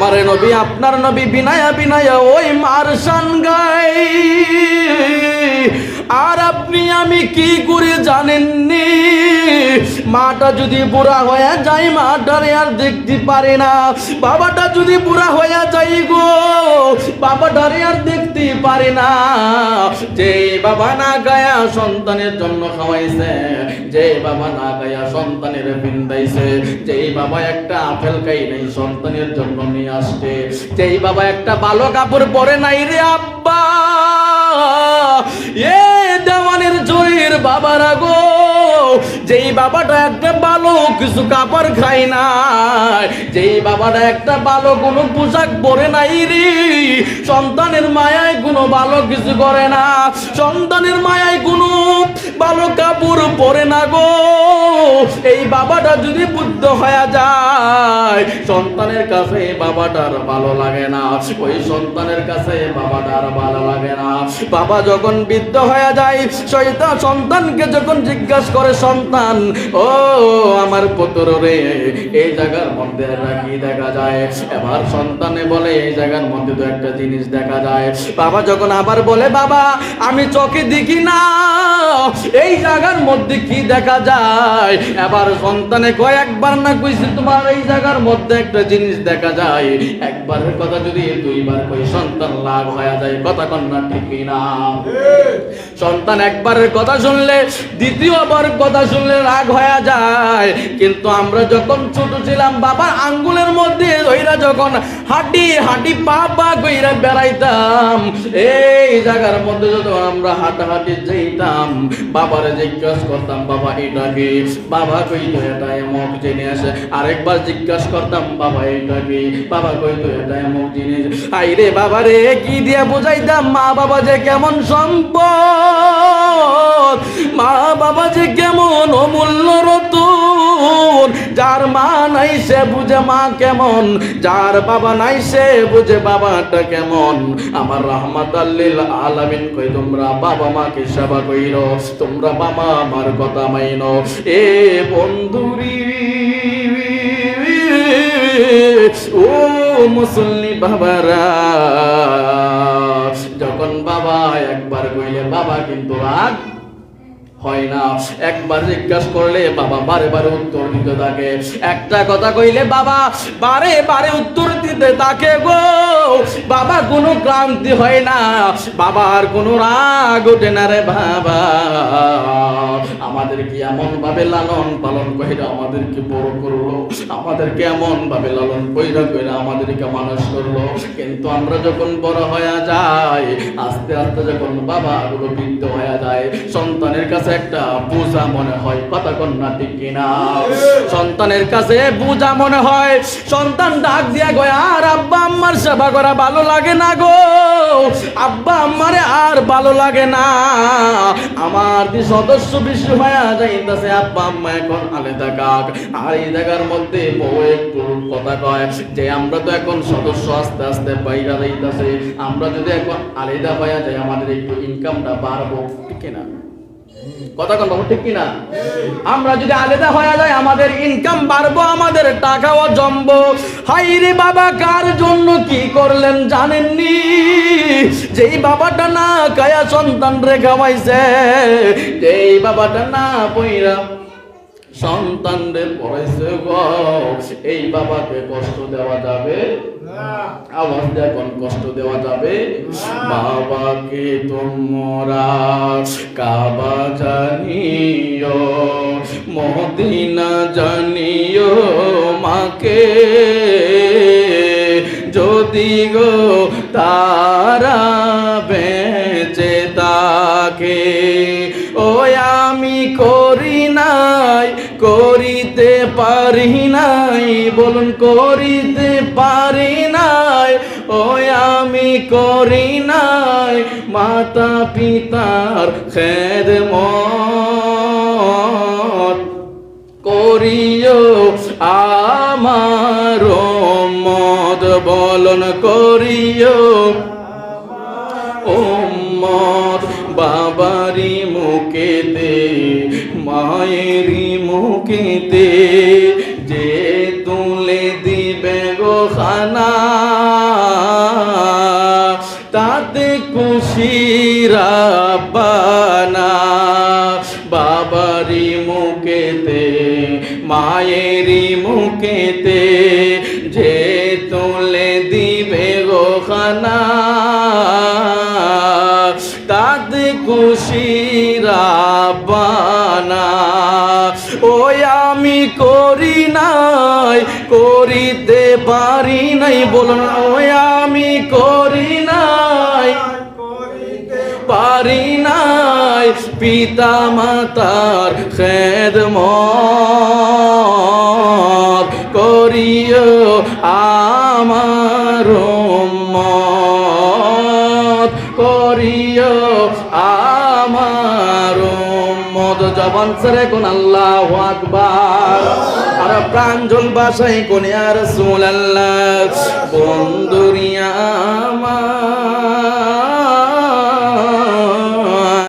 আমার নবী আপনার নবী বিনায়া বিনায়া ওই মার সান গাই। আর আপনি, আমি কি করে জানেননি? মাটা যদি বুড়া হয়ে যায়, মাটারে আর দেখতে পারে না। বাবাটা যদি বুড়া হয়ে যায় গো, বাবাটারে আর দেখতে পারে না। যে বাবা না গায়া সন্তানের জন্য খাওয়াইছে যে বাবা না গায়া সন্তানের বিন্দাইছে যেই বাবা একটা আপেল খাই নাই, সন্তানের জন্য নিয়ে আসছে, যেই বাবা একটা ভালো কাপড় পরে নাই রে আব্বা। বাবারা গো যেই বাবাটা একটা ভালো কিছু কাপড় খায় না যেই বাবাটা একটা ভালো কোনো পোশাক পরে নাই রে। সন্তানের মায়ায় কোনো ভালো কিছু করে না। সন্তানের মায়ায় কোনো ভালো কাপড় পরে না গো। এই বাবাটা যদি বুদ্ধ হয়ে যায় সন্তানের কাছে বাবাটার ভালো লাগে না। ওই সন্তানের কাছে বাবাটার ভালো লাগে না। বাবা যখন বৃদ্ধ হয়ে যায় শয়তান সন্তানকে যখন জিজ্ঞাসা করে, সন্তান, ও আমার পুত্র রে, এই জায়গার মধ্যে কি দেখা যায়? এবার সন্তানে বলে, এই জায়গার মধ্যে তো একটা জিনিস দেখা যায়। বাবা যখন আবার বলে, বাবা, আমি চোখে দেখি না, এই জায়গার মধ্যে কি দেখা যায়? এবার সন্তানে কয়েকবার না কইছে তোমার এই জায়গার মধ্যে একটা জিনিস দেখা যায় একবারের কথা যদি দুইবার কই সন্তান লাভ হয়ে যায় কথা কন্যা ঠিকই না সন্তান একবারের কথা শুনলে দ্বিতীয়বার কথা শুনলে রাগ হয়ে যায়। কিন্তু আমরা যখন ছোট ছিলাম বাবার আঙ্গুলের মধ্যে ওইরা যখন হাঁটি হাঁটি পা পা কইরা বেড়াইতাম এই জায়গার মধ্যে যখন আমরা হাঁটাহাঁটি যাইতাম বাবারে জিজ্ঞাসা করতাম বাবা এটা কি? বাবা কইতো এটা এমক জিনিস। আরেকবার জিজ্ঞাসা করতাম বাবা এটা কি বাবা কইতো এটা এমক জিনিস? আইরে বাবারে কি দিয়ে বুঝাইতাম, মা বাবা যে কেমন সম্পদ? মা বাবা যে কেমন অমূল্য রতন? যার মা নাই সে বুঝে মা কেমন, যার বাবা নাই সে বুঝে বাবাটা কেমন। আমার রহমত আল্লিল আলামিন কই, তোমরা বাবা মাকে সেবা কইর, তোমরা বাবা আমার কথা মাইন। এ বন্ধুরি ও মুসল্লি বাবারা, যখন বাবা একবার কইলে, বাবা কিন্তু রাগ হয় না। একবার জিজ্ঞাসা করলে, বাবা বারে বারে উত্তর দিতে থাকে। একটা কথা কইলে, বাবা বারে বারে উত্তর দিতে থাকে গো। বাবা কোনো ক্লান্তি হয় না। বাবার কোনো রাগ ওঠে না রে বাবা। এমন ভাবে লালন পালন কইরা আমাদেরকে বড় করল, আমাদেরকে এমন ভাবে লালন কইরা কইরা আমাদেরকে মানুষ করল। কিন্তু আমরা যখন বড় হয়ে যাই, আস্তে আস্তে যখন বাবা গুলো বৃদ্ধ হয়ে যায়, সন্তানের কাছে একটা বোঝা মনে হয়, কথা কন্যা ঠিক কিনা? সন্তানের কাছে বোঝা মনে হয়, সন্তান ডাক দিয়া গয়া আর আব্বা, আম্মার সেবা করা ভালো লাগে না গো। আব্বা আম্মারে আর ভালো লাগে না। আমার সদস্য বিশ্ব ভাইয়া যাইতেছে, আব্বা, আম্মা এখন আলাদা কাক। আর এই জায়গার মধ্যে বউ একটু কথা কয় যে, আমরা তো এখন সদস্য আস্তে আস্তে বাইরা যাইতেছে। আমরা যদি এখন আলাদা হয়ে যাই, আমাদের একটু ইনকামটা বাড়বো, ঠিক না আমরা যদি আলাদা হয়ে যায় আমাদের ইনকাম বাড়বো, আমাদের টাকাও জমবো। হাই রে বাবা, কার জন্য কি করলেন জানেননি? যেই বাবাটা না কায়া সন্তান রে খাওয়াইছে, যেই বাবাটা না পইরা সন্তান রে পড়াইছে গো এই বাবাকে কষ্ট দেওয়া যাবে? আওয়াজ দেখুন কষ্ট দেওয়া যাবে? বাবাকে তোমরা কাবা জানিও মদিনা জানিও মাকে। যদি গো তারা করি নাই, করিতে পারি নাই, বলুন করিতে পারি নাই ও আমি করি নাই, মাতা পিতার খেদ করিও আমার মদ বলন করিও উম্মত, বাবারি মুখেতে মায়েরি মুখেতে যে তুলে দিবে গো খানা, তাতে খুশি রাব্বানা বাবারি মুখেতে, মায়েরি মুখেতে যে তুলে দিবে গো খানা, তাতে খুশি রাব্বানা নাই, করিতে পারি নাই। বলুন ওই আমি করি নাই। পারি নাই পিতা মাতার খেদমত করিও আমার করিও আমার উম্মত। জবান ছেড়ে কোন আল্লাহ আকবার। তারা প্রাঞ্জল বাসায় কোনে আর সোলাল্লাহ বন্দরিয়া আমার।